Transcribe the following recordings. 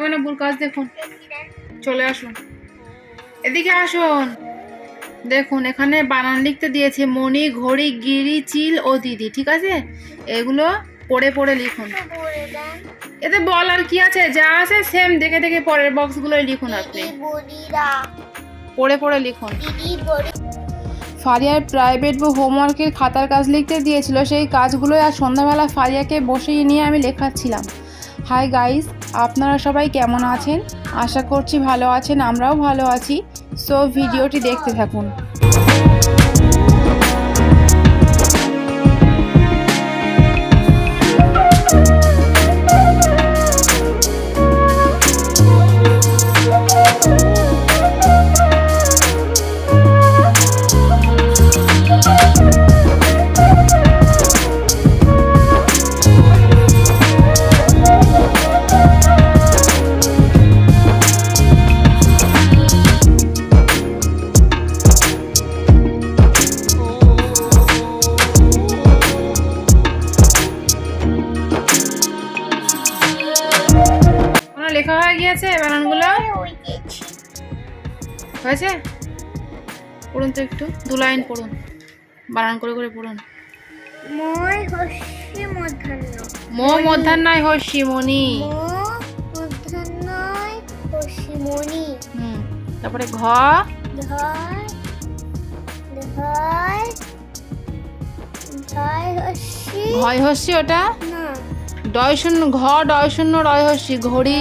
এবার বুর কাজ দেখুন। চলে আসুন। এদিকে আসুন। দেখুন, এখানে বানান লিখতে দিয়েছে, মণি, ঘড়ি, গিরি, চিল ও দিদি, ঠিক আছে? এগুলো পড়ে পড়ে লিখুন। বলে এতে বলার কি আছে? যা আছে সেম দেখে দেখে পরের বক্সগুলোই লিখুন আপনি। পড়ে পড়ে লিখুন। ফারিয়ার প্রাইভেট বা হোমওয়ার্কের খাতার কাজ লিখতে দিয়েছিল, সেই কাজগুলো আর সন্ধ্যাবেলা ফারিয়াকে বসিয়ে নিয়ে আমি লেখাচ্ছিলাম। হাই গাইস আপনারা সবাই কেমন আছেন? আশা করছি ভালো আছেন, আমরাও ভালো আছি। সো ভিডিওটি দেখতে থাকুন। লেখা হয়ে গিয়েছে বানানগুলো গেছি হয়েছে? পড়ুন তো একটু দু লাইন পড়ুন। বানান করে করে পড়ুন। মো মধ্যাহ্নয় হস্যি মণি মো মধ্যাহ্নয় হস্যি মণি হুম তারপরে ঘ। ঘয় হস্যি ওটা? না। ডয় শূন্য ঘ ডয় শূন্য রয় হস্যি ঘড়ি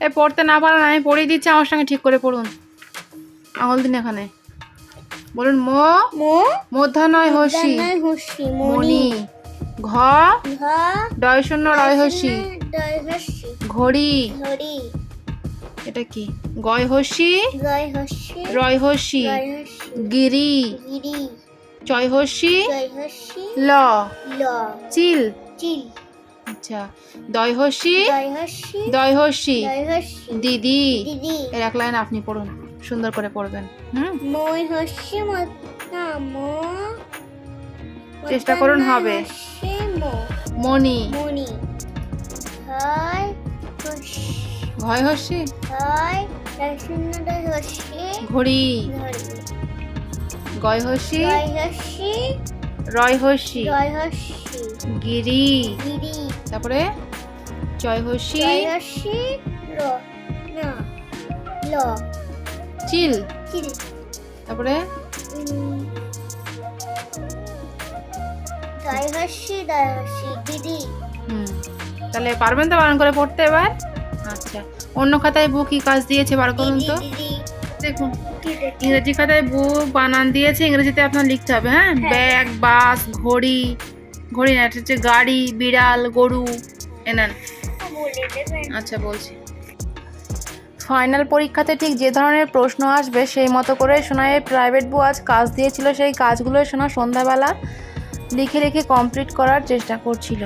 এ পড়তে না পারেন আমি পড়িয়ে দিচ্ছি আমার সঙ্গে ঠিক করে পড়ুন। আঙুল দিন এখানে। বলুন মো মো মধ্যাহ্নয় হস্যি মধ্যাহ্নয় মণি। মণি। ঘ ডয় শূন্য রয় হস্যি ঘড়ি। ঘড়ি। এটা কি? গয় হস্যি রয় গয় গিরি। গিরি চয় হস্যি ল। ল। চিল। চিল। আচ্ছা দয় হস্যি গয় দয় হস্যি দিদি। এর এক লাইন আপনি পড়ুন সুন্দর করে পড়বেন হুম? মই হস্যি মত চেষ্টা করুন হবে। হস্যি মো। মণি। মণি। হয় হয় হস্যি ঘড়ি। ঘড়ি। গয় হস্যি গয় হস্যি রয় হস্যি গয় হস্যি গিরি। গিরি। তারপরে? গয় হস্যি র না ল। চিল। চিল। তারপরে? দয় হস্যি দিদি হুম। তাহলে পারবেন তো বারণ করে পড়তে এবার? আচ্ছা। অন্য খাতায় বউ কি কাজ দিয়েছে বার করুন তো? দেখুন। ইংরেজি খাতায় বউ বানান দিয়েছে ইংরেজিতে আপনার লিখতে হবে হ্যাঁ? হ্যাঁ। ব্যাগ বাস ঘড়ি ঘড়ি না হচ্ছে গাড়ি বিড়াল গরু এনান আচ্ছা বলছি। ফাইনাল পরীক্ষাতে ঠিক যে ধরনের প্রশ্ন আসবে সেই মতো করে সোনাইয়ের প্রাইভেট বউ আজ কাজ দিয়েছিল সেই কাজগুলোই শোনা সন্ধ্যাবেলা লিখে লিখে কমপ্লিট করার চেষ্টা করছিল।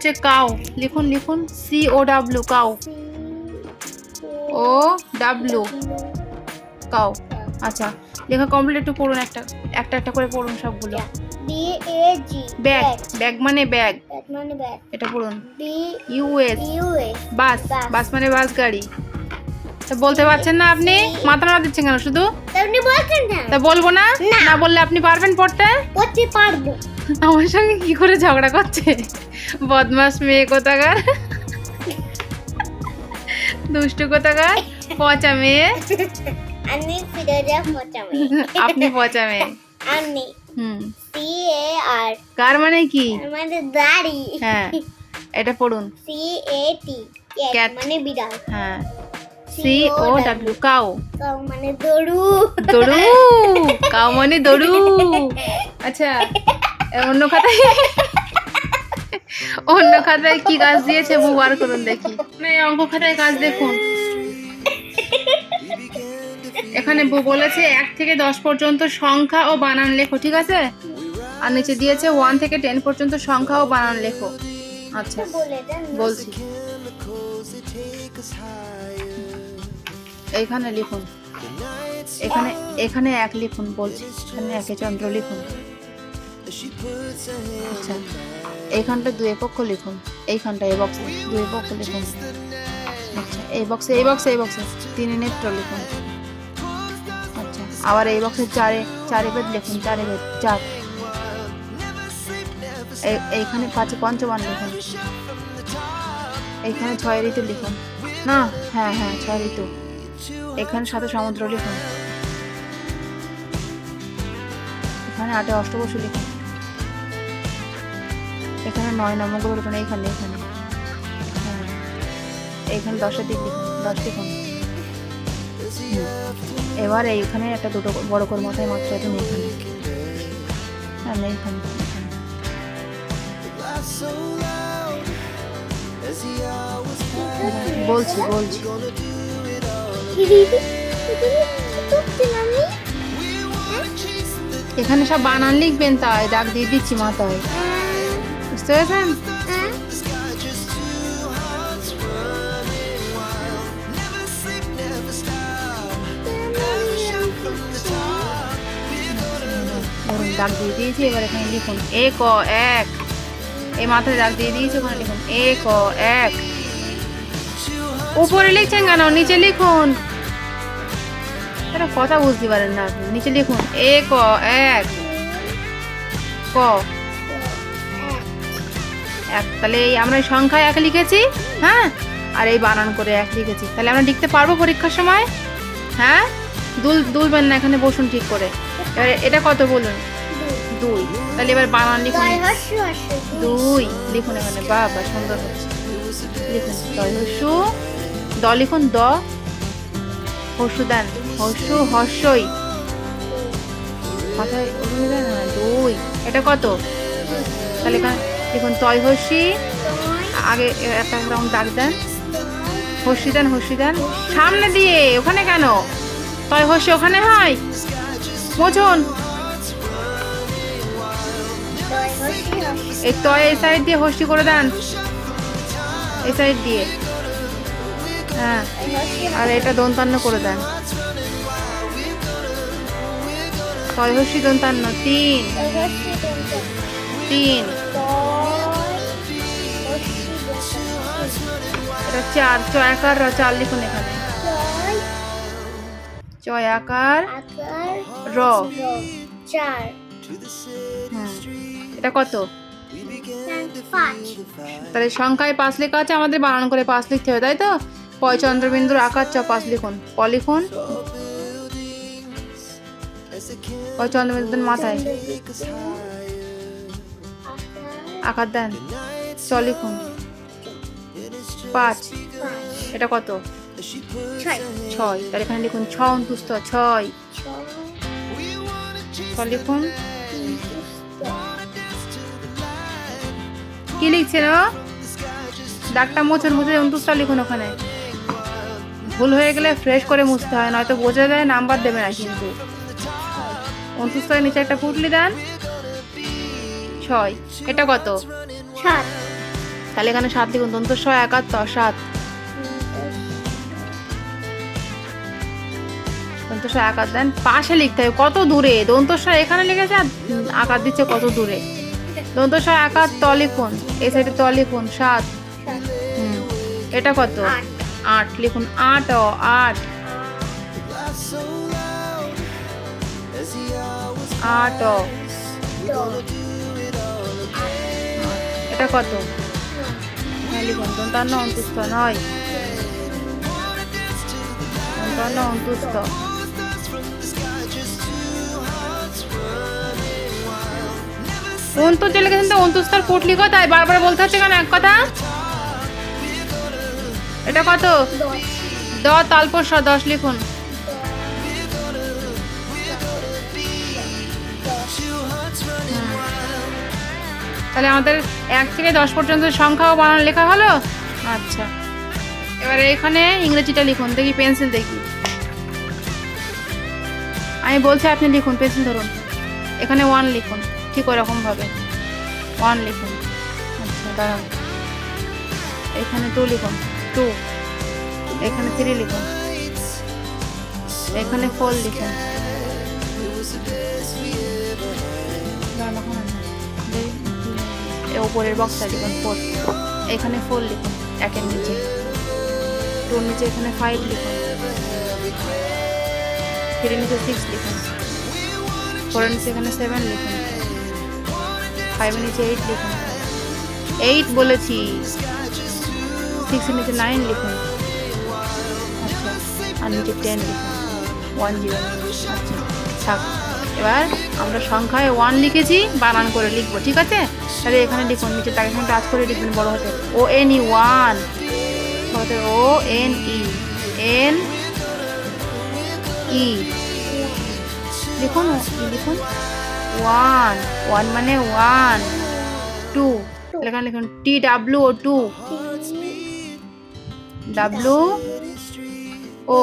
হচ্ছে কাউ লিখুন লিখুন C O W cow O W cow আচ্ছা লেখা কমপ্লিট একটু পড়ুন একটা একটা একটা করে পড়ুন সবগুলো। B A G bag. Bag মানে ব্যাগ। ব্যাগ মানে ব্যাগ। এটা পড়ুন। B U S bus. Bus. মানে বাস গাড়ি। তা বলতে পারছেন না আপনি? মাথা না দিচ্ছেন কেন শুধু? আপনি বলছেন না। তা বলব না? না। না বললে আপনি পারবেন পড়তে? পড়তে পারব। আমার সঙ্গে কি করে ঝগড়া করছে? বদমাস মেয়ে কোথাকার? দুষ্টু কোথাকার? পচা মেয়ে? আমি ফিরোজা মোচামি আপনি পচা মেয়ে? আমি হুম। সি এ আর কার মানে কি? আমাদের দাড়ি। হ্যাঁ এটা পড়ুন। সি এ টি. ক্যাট মানে বিড়াল। হ্যাঁ। C O W cow. Cow মানে দড়ু দড়ু কাউ মানে দড়ু আচ্ছা। অন্য খাতায় অন্য খাতায় কি কাজ দিয়েছে বউ বার করুন দেখি। অঙ্ক খাতায় কাজ দেখুন। এখানে বলেছে, এক থেকে দশ পর্যন্ত সংখ্যা ও বানান লেখো, ঠিক আছে? আর নিচে দিয়েছে ওয়ান থেকে টেন পর্যন্ত সংখ্যা ও বানান লেখো। আচ্ছা। বলছি। এইখানে লিখুন। এখানে এখানে এক লিখুন, বলছি। এখানে একে চন্দ্র লিখুন। আচ্ছা এইখানটা দুই পক্ষ লিখুন। এইখানটা এই বক্সে দুই পক্ষ লিখুন। আচ্ছা এই বক্সে এই বক্সে এই বক্সে তিনে নেত্র লিখুন। আচ্ছা আবার এই বক্সে চারে চারে বেদ লিখুন, চারে বেদ, চার। এই- এইখানে পাঁচে পঞ্চমান লিখুন। এইখানে ছয় ঋতু লিখুন। না হ্যাঁ হ্যাঁ ছয় ঋতু। এখানে সাথে সমুদ্র লিখুন। এখানে আটে অষ্টবসু লিখুন। এখানে নয় নম্বর এইখানে এখানে হ্যাঁ এইখানে দশের দিক লিখুন দশ লিখুন এবার এইখানে একটা দুটো বড় করে মাথায় মাত্রা হ্যাঁ এইখানে এইখানে। বলছি বলছি এখানে সব বানান লিখবেন তাই দাগ দিয়ে দিচ্ছি মাথায় পেরেছেন হ্যাঁ? ধরুন দাগ দিয়ে দিয়েছি এবার এখানে লিখুন এ ক এক এই মাথায় দাগ দিয়ে দিয়েছি ওখানে লিখুন এ ক এক উপরে লিখছেন কেন নিচে লিখুন এটা কথা বুঝতে পারেন না আপনি নিচে লিখুন এ ক এক ক এক তাহলে এই আমরা এই সংখ্যায় এক লিখেছি হ্যাঁ? আর এই বানান করে এক লিখেছি। তাহলে আমরা লিখতে পারব পরীক্ষার সময়? হ্যাঁ? দুল দুলবেন না এখানে বসুন ঠিক করে। এবার এটা কত বলুন? দুই। তাহলে এবার বানান লিখুন। দুই। লিখুন এখানে বাবা সুন্দর হচ্ছে। লিখুন দয় দ লিখুন দ। হস্যু দেন। হস্যু হর্ষই না দুই। এটা কত? তাহলে এখানে লিখুন তয় হস্যি আগে একটা রাউন্ড দাগ দেন। হস্যি দেন হস্যি দেন। সামনে দিয়ে, ওখানে কেন? তয় হস্যি ওখানে হয়। হর্ষ এই তয় এই সাইড দিয়ে হস্যি করে দেন। এই সাইড দিয়ে। হ্যাঁ। আর এটা দন্তান্ন করে দেন। তয় হস্যি দন্তান্ন, তিন। তিন। এটা চার ছয় আকার র চার লিখুন এখানে। ছয়। আকার র। চার। হুম এটা কত? তাহলে সংখ্যায় পাঁচ লেখা আছে আমাদের বানান করে পাঁচ লিখতে হবে তাই তো? পয় চন্দ্রবিন্দুর আকার চ পাঁচ লিখুন। প লিখুন। পয় চন্দ্রবিন্দুর মাথায়। আকার দেন। চ লিখুন। পাঁচ। এটা কত? ছয়। ছয়। তাহলে এখানে লিখুন ছ অন্তুস্ত ছয়। লিখুন। কি লিখছেন ও ডাকটা মোচন মুছে অন্তুস্ত লিখুন ওখানে। ভুল হয়ে গেলে ফ্রেশ করে মুছতে হয় নয়তো বোঝা যায় নাম্বার দেবে না কিন্তু। অন্তুস্তয়ের নিচে একটা পুটলি দেন। ছয়। এটা কত? সাত। তাহলে এখানে সাত লিখুন দন্তস্ব একাত্তর, সাত। দন্তস্ব আকার দেন পাশে লিখতে হবে, কত দূরে? দন্তস্ব এখানে লিখেছে আর আকার দিচ্ছে কত দূরে? দন্তস্ব আকার ত লিখুন এই সাইডে ত লিখুন, সাত। হুম, এটা কত? আট। লিখুন আট ও আট। আট ও এটা কত? হ্যাঁ লিখুন দন্তান্ন অন্তুষ্ট নয় দন্তান্ন অন্তুষ্ট অন্তর যে লিখেছেন তো অন্তুস্তর পুটলি কোথায় বারবার বলতে হচ্ছে কেন এক কথা এটা কত দ তালপস্য দশ লিখুন তাহলে আমাদের এক থেকে দশ পর্যন্ত সংখ্যাও বানান লেখা হলো? আচ্ছা। এবারে এখানে ইংরেজিটা লিখুন, দেখি পেন্সিল দেখি। আমি বলছি আপনি লিখুন, পেন্সিল ধরুন। এখানে ওয়ান লিখুন, ঠিক ওরকম ভাবে ওয়ান লিখুন। আচ্ছা দাঁড়ান। এখানে টু লিখুন টু এখানে থ্রি লিখুন। এখানে ফোর লিখুন। উপরের বক্সটা লিখুন ফোর এখানে ফোর লিখুন, একের নিচে। টুর নিচে এখানে ফাইভ লিখুন। থ্রির নিচে সিক্স লিখুন। ফোরের নিচে এখানে সেভেন লিখুন। ফাইভের নিচে এইট লিখুন। এইট বলেছি। সিক্সের নিচে নাইন লিখুন। আচ্ছা আর নিচে টেন লিখুন। ওয়ান জিরো আচ্ছা থাক। এবার আমরা সংখ্যায় ওয়ান লিখেছি, বানান করে লিখব, ঠিক আছে? তাহলে এখানে লিখুন নিচে তাকে এখানে টাচ করে লিখবেন বড় হাতে। ও এন ই ওয়ান হাতে O N E N E লিখুন লিখুন ওয়ান ওয়ান মানে ওয়ান টু এখানে লিখুন T W O two W O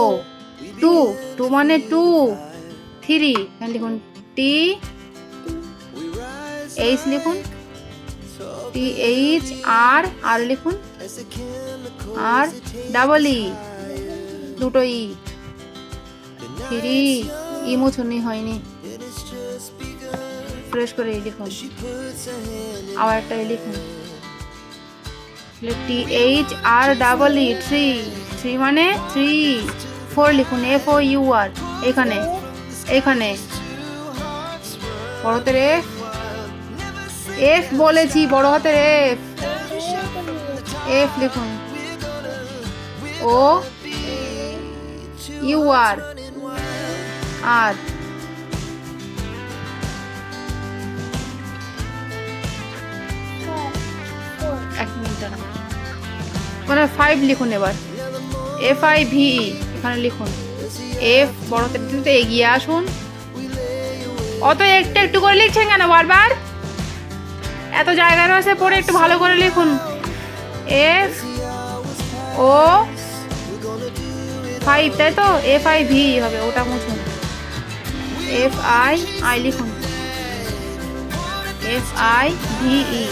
two two মানে টু থ্রি এখানে লিখুন টি এইচ লিখুন। টি এইচ আর আর লিখুন। আর ডাবল ই দুটো ই থ্রি ই মুছুনি হয়নি। ফ্রেশ করে ই লিখুন। আবার একটা লিখুন। T H R double E three three মানে থ্রি ফোর লিখুন এফ ও ইউ আর এখানে এখানে। হাতের এফ এফ বলেছি, বড় হাতের এফ এফ লিখুন। ও ইউ আর আর এক মিনিট মানে ফাইভ লিখুন এবার। এফ আই ভি এখানে লিখুন। এফ বড়তে দিতে এগিয়ে আসুন। অত একটু একটু করে লিখছেন কেন বারবার? এত জায়গায় রয়েছে, পড়ে একটু ভালো করে লিখুন। এফ ও ফাইভ তাই তো? এফ আই ভি হবে, ওটা মুছুন। এফ আই আই লিখুন। F I V E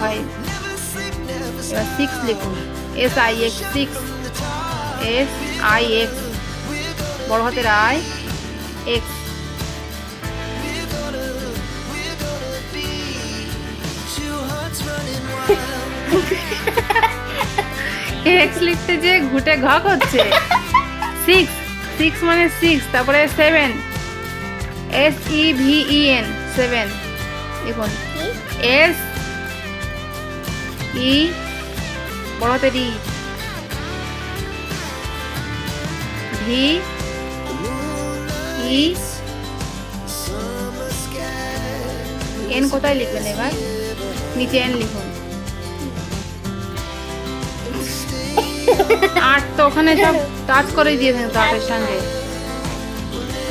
five six লিখুন। S I X six S I X বড় হাতের আই এক্স এক্স লিখতে যে ঘুটে ঘ করছে সিক্স সিক্স মানে সিক্স তারপরে seven S E V E N seven দেখুন। এস ই বড় হাতের ই ভি ই এন কোথায় লিখবেন এবার? নিচে এন লিখুন। আট তো ওখানে সব টাচ করে দিয়েছেন তো আটের সঙ্গে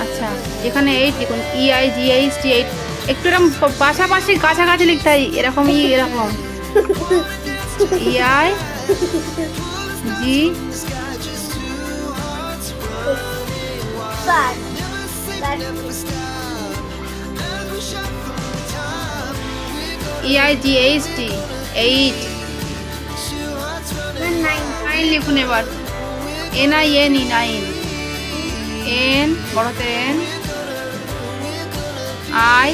আচ্ছা এখানে এইট লিখুন E I G H T eight একটু এরকম পাশাপাশি কাছাকাছি লিখতে হয় এরকম ই এরকম E I G Five. Five. E I G H T eight nine লিখুন এবার। N I N E nine N বড়তে N I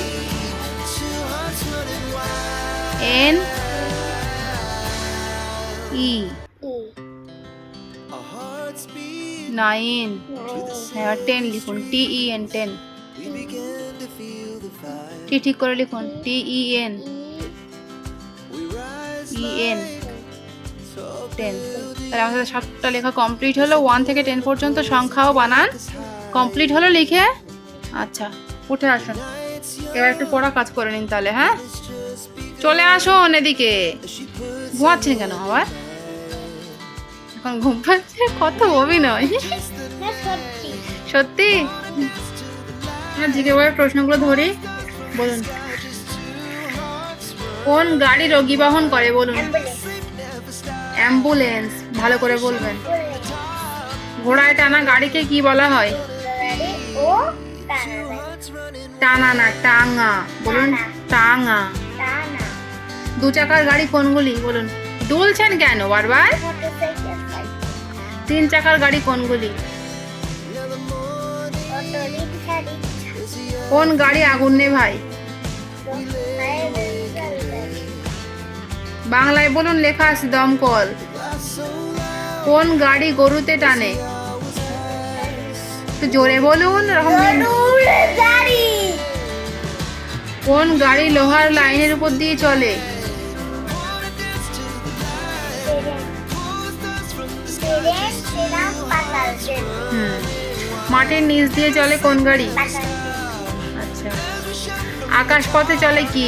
N E nine হ্যাঁ টেন লিখুন। T E N ten T ঠিক করে লিখুন। T E N E N ten তাহলে আমাদের সাতটা লেখা কমপ্লিট হলো। ওয়ান থেকে টেন পর্যন্ত সংখ্যাও বানান। কমপ্লিট হলো লিখে? আচ্ছা উঠে আসুন। এবার একটু পড়া কাজ করে নিন তাহলে হ্যাঁ? চলে আসুন এদিকে। ঘুমাচ্ছেন কেন আবার? এখন ঘুম পাচ্ছে? কত অভিনয়। সত্যি? সত্যি হ্যাঁ জিকে বইয়ের প্রশ্নগুলো ধরি। বলুন। কোন গাড়ি রোগী বহন করে? বলুন। অ্যাম্বুলেন্স, ভালো করে বলবেন। ঘোড়ায় টানা গাড়িকে কি বলা হয়? টানা না, টাঙা। বলুন, টাঙা। দু চাকার গাড়ি কোনগুলি? বলুন। দুলছেন কেন বারবার? তিন চাকার গাড়ি কোনগুলি? কোন গাড়ি আগুন ফায়ার গাড়ি বাংলায় বলুন লেখা আছে দমকল। কোন গাড়ি গরুতে টানে? একটু জোরে বলুন কোন গাড়ি লোহার লাইনের উপর দিয়ে চলে? মাটির নিচ দিয়ে চলে কোন গাড়ি? আচ্ছা। আকাশ পথে চলে কি?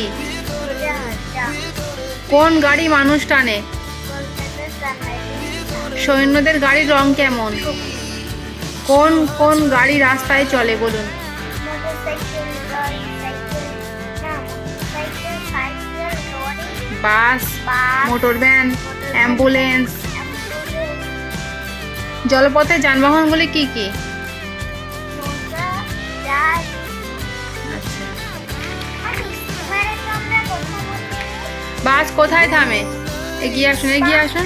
কোন গাড়ি মানুষ টানে? সৈন্যদের গাড়ির রং কেমন? কোন কোন গাড়ি রাস্তায় চলে, বলুন। Bus motor van ambulance. জলপথে যানবাহনগুলি কি কি? বাস কোথায় থামে? এগিয়ে আসুন এগিয়ে আসুন।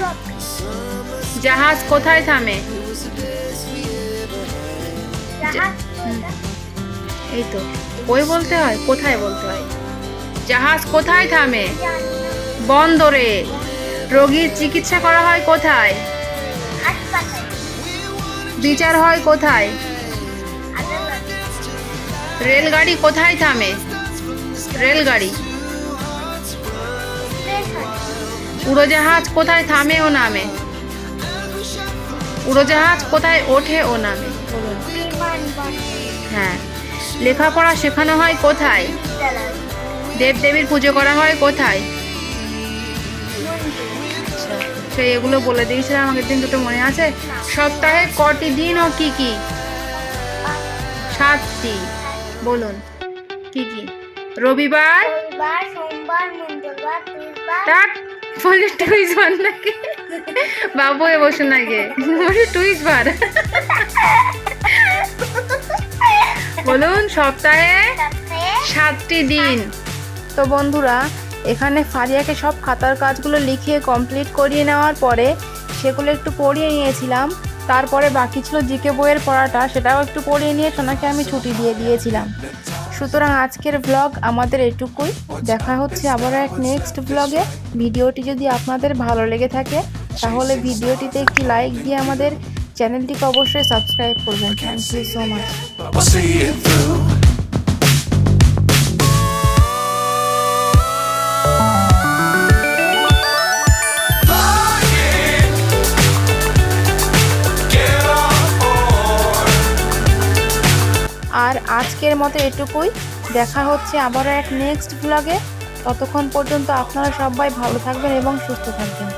জাহাজ কোথায় থামে? এই তো। ওই বলতে হয় কোথায় বলতে হয়? জাহাজ কোথায় থামে? বন্দরে। রোগীর চিকিৎসা করা হয় কোথায়? বিচার হয় কোথায়? রেলগাড়ি কোথায় থামে? রেলগাড়ি। উড়োজাহাজ কোথায় থামে ও নামে? উড়োজাহাজ কোথায় ওঠে ও নামে? বলুন। হ্যাঁ লেখাপড়া শেখানো হয় কোথায়? দেবদেবীর পুজো করা হয় কোথায়? সেই এগুলো বলে দিয়েছিলাম আগের দিন দুটো মনে আছে। সপ্তাহে কটি দিন ও কি কি? সাতটি। বলুন কি কি? রবিবার? সোমবার মঙ্গলবার বলে টুইস বার নাকি? বাবু এ বসুন আগে। বলে টুইস বার। বলুন, সপ্তাহে সাতটি দিন। তো বন্ধুরা, এখানে ফারিয়াকে সব খাতার কাজগুলো লিখিয়ে কমপ্লিট করিয়ে নেওয়ার পরে সেগুলো একটু পড়িয়ে নিয়েছিলাম। তারপরে বাকি ছিল জিকে বইয়ের পড়াটা, সেটাও একটু পড়িয়ে নিয়ে সোনাকে আমি ছুটি দিয়ে দিয়েছিলাম। সুতরাং আজকের ব্লগ আমাদের এটুকুই। দেখা হচ্ছে আবার এক নেক্সট ব্লগে ভিডিওটি যদি আপনাদের ভালো লেগে থাকে, তাহলে ভিডিওটিতে একটি লাইক দিয়ে আমাদের চ্যানেলটিকে অবশ্যই সাবস্ক্রাইব করবেন। থ্যাংক ইউ সো মাচ আর আজকের মতো এটুকুই। দেখা হচ্ছে আবারও এক নেক্সট ব্লগে ততক্ষণ পর্যন্ত আপনারা সবাই ভালো থাকবেন এবং সুস্থ থাকবেন।